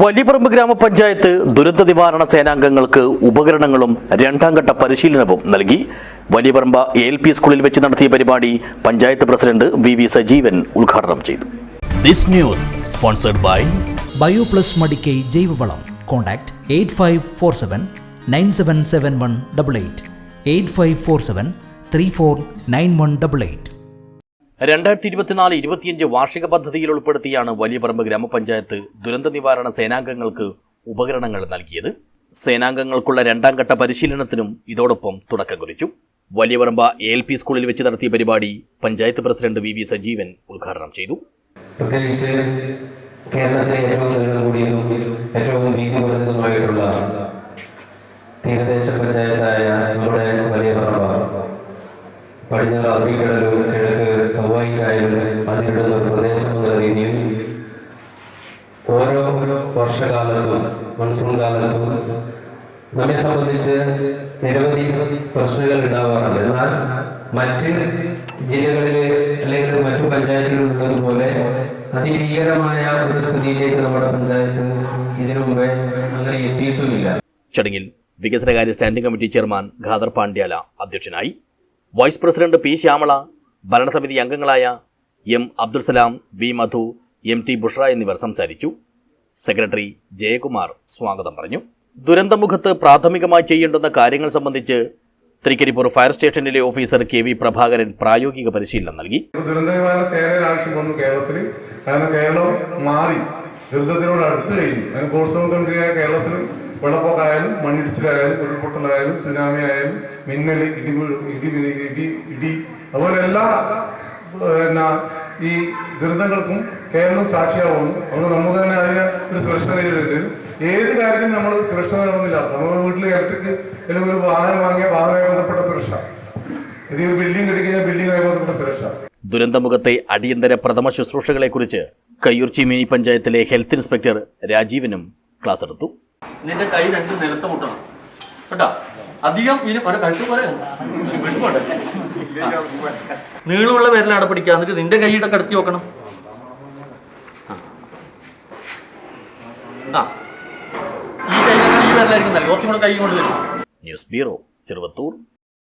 വലിയപറമ്പ് ഗ്രാമപഞ്ചായത്ത് ദുരന്ത നിവാരണ സേനാംഗങ്ങൾക്ക് ഉപകരണങ്ങളും രണ്ടാം ഘട്ട പരിശീലനവും നൽകി. വലിയപറമ്പ് എ എൽ പി സ്കൂളിൽ വെച്ച് നടത്തിയ പരിപാടി panchayat president V V Sajeevan ഉദ്ഘാടനം ചെയ്തു. This news sponsored by Bioplus Madikkai ജൈവവളം. Contact eight five four seven nine seven seven one double eight. Eight five four seven three four nine one double eight. രണ്ടായിരത്തി ഇരുപത്തിനാല് ഇരുപത്തിയഞ്ച് വാർഷിക പദ്ധതിയിൽ ഉൾപ്പെടുത്തിയാണ് വലിയപറമ്പ് ഗ്രാമപഞ്ചായത്ത് ദുരന്ത നിവാരണ സേനാംഗങ്ങൾക്ക് ഉപകരണങ്ങൾ നൽകിയത്. സേനാംഗങ്ങൾക്കുള്ള രണ്ടാം ഘട്ട പരിശീലനത്തിനും ഇതോടൊപ്പം തുടക്കം കുറിച്ചു. വലിയപറമ്പ എ എൽ പി സ്കൂളിൽ വെച്ച് നടത്തിയ പരിപാടി panchayat president V V Sajeevan ഉദ്ഘാടനം ചെയ്തു. കേരളത്തിലെ ഏറ്റവും ഏറ്റവും തീരദേശ പഞ്ചായത്തായ നമ്മുടെ പടിഞ്ഞാറ് അറബിക്കടലും കിഴക്ക് കവായി കായലും അതിനിടുന്ന ഒരു പ്രദേശം എന്ന രീതിയിൽ ഓരോ വർഷകാലത്തും മൺസൂൺ കാലത്തും നമ്മെ സംബന്ധിച്ച് നിരവധി പ്രശ്നങ്ങൾ ഉണ്ടാവാറുണ്ട്. എന്നാൽ മറ്റ് ജില്ലകളിലെ അല്ലെങ്കിൽ മറ്റു പഞ്ചായത്തുകളിൽ ഉള്ളതുപോലെ അതിഭീകരമായ ഒരു സ്ഥിതിയിലേക്ക് നമ്മുടെ പഞ്ചായത്ത് ഇതിനു മുമ്പേ അങ്ങനെ എത്തിയിട്ടുമില്ല. ചടങ്ങിൽ വികസനകാര്യ standing committee chairman Khader Pandyala അധ്യക്ഷനായി വൈസ് പ്രസിഡന്റ് പി ശ്യാമള ഭരണസമിതി അംഗങ്ങളായ M Abdul Salam V Madhu M T Bushra എന്നിവർ സംസാരിച്ചു. സെക്രട്ടറി ജയകുമാർ സ്വാഗതം പറഞ്ഞു. ദുരന്തമുഖത്ത് പ്രാഥമികമായി ചെയ്യേണ്ടുന്ന കാര്യങ്ങൾ സംബന്ധിച്ച് തൃക്കരിപ്പൂർ ഫയർ സ്റ്റേഷനിലെ ഓഫീസർ കെ വി പ്രഭാകരൻ പ്രായോഗിക പരിശീലനം നൽകി. ദുരന്ത നിവാരണ സേനയുടെ ആവശ്യം വന്നു കേരളത്തിൽ കാരണം കേരളം മാറി ദുരിതത്തിനോട് അടുത്ത് കഴിഞ്ഞു. അതിന് പ്രോത്സാഹിക്കൊണ്ടിരിക്കുന്ന കേരളത്തിൽ വെള്ളപ്പൊക്കമായാലും മണ്ണിടിച്ചിലായാലും ഉരുൾപൊട്ടലായാലും സുനാമി ആയാലും മിന്നൽ ഇടി ഇടി ഇടി ഇടി അതുപോലെ എല്ലാ പിന്നെ ഈ ദുരന്തങ്ങൾക്കും കേരളം സാക്ഷിയാവുന്നു. അതുകൊണ്ട് നമുക്ക് തന്നെ അതിന് ഒരു സുരക്ഷ നേരിടരുത് ഏത് കാര്യത്തിനും നമ്മൾ സുരക്ഷ നേടുന്നില്ല. നമ്മുടെ വീട്ടിൽ ഇലക്ട്രിക് അല്ലെങ്കിൽ ഒരു വാഹനം വാങ്ങിയ വാഹനവുമായി ബന്ധപ്പെട്ട സുരക്ഷ. ഇത് ഒരു ബിൽഡിംഗ് കിട്ടിക്കഴിഞ്ഞാൽ ബിൽഡിംഗുമായി ബന്ധപ്പെട്ട സുരക്ഷ. ദുരന്തമുഖത്തെ അടിയന്തര പ്രഥമ ശുശ്രൂഷകളെക്കുറിച്ച് കയ്യൂർച്ചി മിനി പഞ്ചായത്തിലെ ഹെൽത്ത് ഇൻസ്പെക്ടർ രാജീവനും ക്ലാസ് എടുത്തു. നിന്റെ കൈ രണ്ട് നിലത്ത് മുട്ടണം. കേട്ടോ? അധികം ഇനി ഒരു പോലെ വിട്ടുപോട്ടെ നീളമുള്ള പേരിൽ അടപ്പിടിക്കുക എന്നിട്ട് നിന്റെ കൈയുടെ കടത്തി നോക്കണം ആ. ഈ കൈ ഈ പേരിലായിരിക്കും കുറച്ചും കൂടെ കൈ കൊണ്ട് ന്യൂസ് ബ്യൂറോ ചെറുവത്തൂർ.